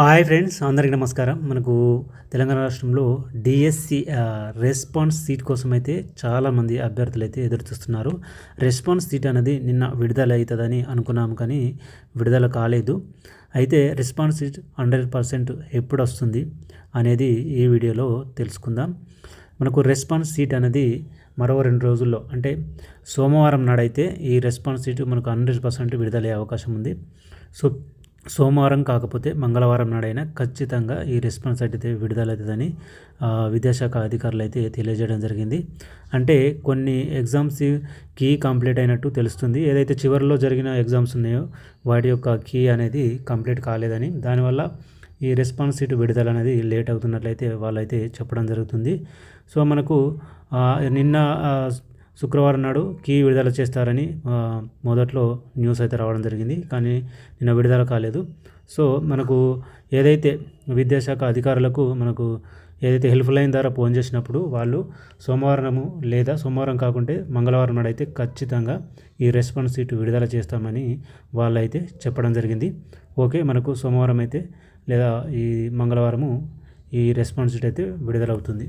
Hi friends అందరికీ నమస్కారం. మనకు తెలంగాణ రాష్ట్రంలో డిఎస్సి రెస్పాన్స్ సీట్ కోసం అయితే చాలామంది అభ్యర్థులు అయితే ఎదురు చూస్తున్నారు రెస్పాన్స్ సీట్ అనేది నిన్న విడుదల అవుతుందని అనుకున్నాం కానీ విడుదల కాలేదు. అయితే రెస్పాన్స్ సీట్ హండ్రెడ్ పర్సెంట్ ఎప్పుడు వస్తుంది అనేది ఈ వీడియోలో తెలుసుకుందాం. మనకు రెస్పాన్స్ సీట్ అనేది మరో రెండు రోజుల్లో అంటే సోమవారం నాడైతే ఈ రెస్పాన్స్ సీటు మనకు హండ్రెడ్ పర్సెంట్ విడుదలయ్యే అవకాశం ఉంది. సో సోమవారం కాకపోతే మంగళవారం నాడైనా ఖచ్చితంగా ఈ రెస్పాన్స్ అయితే విడుదలవుతుందని అవుతుందని విద్యాశాఖ అధికారులు అయితే తెలియజేయడం జరిగింది. అంటే కొన్ని ఎగ్జామ్స్ కీ కంప్లీట్ అయినట్టు తెలుస్తుంది. ఏదైతే చివరిలో జరిగిన ఎగ్జామ్స్ ఉన్నాయో వాటి యొక్క కీ అనేది కంప్లీట్ కాలేదని దానివల్ల ఈ రెస్పాన్స్ సీట్ విడుదల అనేది లేట్ అవుతున్నట్లయితే వాళ్ళైతే చెప్పడం జరుగుతుంది. సో మనకు నిన్న శుక్రవారం నాడు కీ విడుదల చేస్తారని మొదట్లో న్యూస్ అయితే రావడం జరిగింది. కానీ నిన్న విడుదల కాలేదు. సో మనకు ఏదైతే విద్యాశాఖ అధికారులకు మనకు ఏదైతే హెల్ప్ లైన్ ద్వారా ఫోన్ చేసినప్పుడు వాళ్ళు సోమవారము లేదా సోమవారం కాకుంటే మంగళవారం నాడు అయితే ఖచ్చితంగా ఈ రెస్పాన్స్ సీట్ విడుదల చేస్తామని వాళ్ళైతే చెప్పడం జరిగింది. ఓకే మనకు సోమవారం అయితే లేదా ఈ మంగళవారము ఈ రెస్పాన్స్ సీట్ అయితే విడుదలవుతుంది.